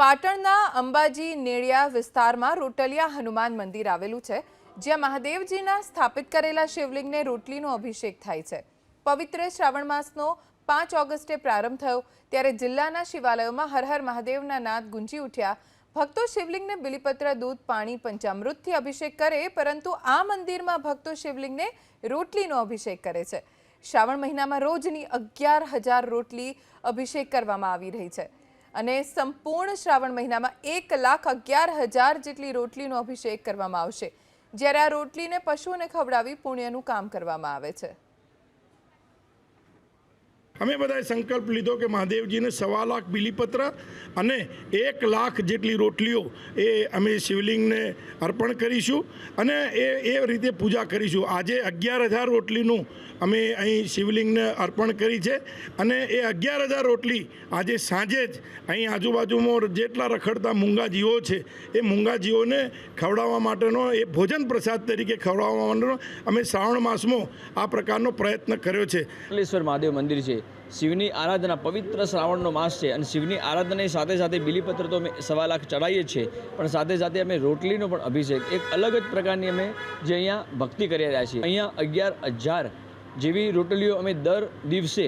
પાટણના અંબાજી નેળિયા વિસ્તારમાં રોટલિયા હનુમાન મંદિર આવેલું છે, જ્યાં મહાદેવજીના સ્થાપિત કરેલા શિવલિંગને રોટલીનો અભિષેક થાય છે. પવિત્ર શ્રાવણ માસનો પાંચ ઓગસ્ટે પ્રારંભ થયો, ત્યારે જિલ્લાના શિવાલયોમાં હર હર મહાદેવના નાદ ગુંજી ઉઠ્યા. ભક્તો શિવલિંગને બિલીપત્ર, દૂધ, પાણી, પંચામૃતથી અભિષેક કરે, પરંતુ આ મંદિરમાં ભક્તો શિવલિંગને રોટલીનો અભિષેક કરે છે. શ્રાવણ મહિનામાં રોજની અગિયાર હજાર રોટલી અભિષેક કરવામાં આવી રહી છે. અને સંપૂર્ણ શ્રાવણ મહિનામાં એક લાખ અગિયાર હજાર જેટલી રોટલીનો અભિષેક કરવામાં આવશે. જ્યારે આ રોટલીને પશુઓને ખવડાવી પુણ્યનું કામ કરવામાં આવે છે. અમે બધાએ સંકલ્પ લીધો કે મહાદેવજીને સવા લાખ બિલીપત્ર અને એક લાખ જેટલી રોટલીઓ એ અમે શિવલિંગને અર્પણ કરીશું અને એ એ રીતે પૂજા કરીશું. આજે અગિયાર હજાર રોટલીનું અમે અહીં શિવલિંગને અર્પણ કરી છે અને એ અગિયાર હજાર રોટલી આજે સાંજે જ અહીં આજુબાજુમાં જેટલા રખડતા મૂંગાજીઓ છે, એ મૂંગાજીઓને ખવડાવવા માટેનો, એ ભોજન પ્રસાદ તરીકે ખવડાવવા માટેનો અમે શ્રાવણ માસમાં આ પ્રકારનો પ્રયત્ન કર્યો છે. મહાદેવ મંદિર છે. શિવની આરાધના પવિત્ર શ્રાવણનો માસ છે અને શિવની આરાધનાની સાથે સાથે બિલીપત્ર તો અમે સવા લાખ ચડાવીએ છીએ. પણ સાથે સાથે અમે રોટલીનો પણ અભિષેક, એક અલગ જ પ્રકારની અમે જે અહીંયા ભક્તિ કરી રહ્યા છીએ. અહીંયા અગિયાર હજાર જેવી રોટલીઓ અમે દર દિવસે,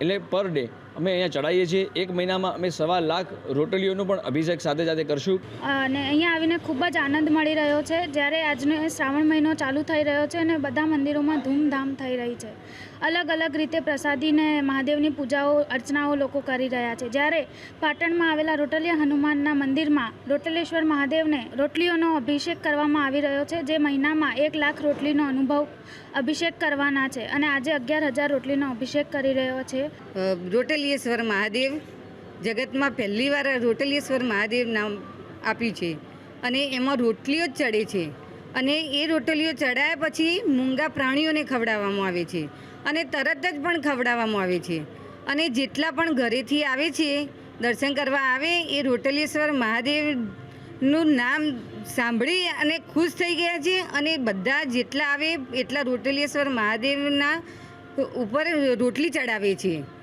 એટલે પર ડે અમે અહીંયા ચડાવીએ છીએ. એક મહિનામાં અમે સવા લાખ રોટલીઓનો પણ અભિષેક સાથે સાથે કરશું. અને અહીંયા આવીને ખૂબ જ આનંદ મળી રહ્યો છે. જ્યારે આજનો શ્રાવણ મહિનો ચાલુ થઈ રહ્યો છે અને બધા મંદિરોમાં ધૂમધામ થઈ રહી છે. અલગ અલગ રીતે પ્રસાદીને મહાદેવની પૂજાઓ અર્ચનાઓ લોકો કરી રહ્યા છે. જ્યારે પાટણમાં આવેલા રોટલિયા હનુમાનના મંદિરમાં રોટલેશ્વર મહાદેવને રોટલીઓનો અભિષેક કરવામાં આવી રહ્યો છે જે મહિનામાં એક લાખ રોટલીનો અનુભવ અભિષેક કરવાના છે. અને આજે અગિયાર હજાર રોટલીનો અભિષેક કરી રહ્યો છે. અ, રોટલીયેશ્વર મહાદેવ જગતમાં પહેલીવાર રોટલીયેશ્વર મહાદેવ નામ આપ્યું છે. અને એમાં રોટલીઓ જ ચડે છે. અને એ રોટલીઓ ચડાયા પછી મૂંગા પ્રાણીઓને ખવડાવવામાં આવે છે. અને તરત જ પણ ખવડાવવામાં આવે છે. અને જેટલા પણ ઘરેથી આવે છે, દર્શન કરવા આવે, એ રોટલીશ્વર મહાદેવનું નામ સાંભળી અને ખુશ થઈ ગયા છે. અને બધા જેટલા આવે એટલા રોટલીશ્વર મહાદેવના ઉપર રોટલી ચડાવે છે.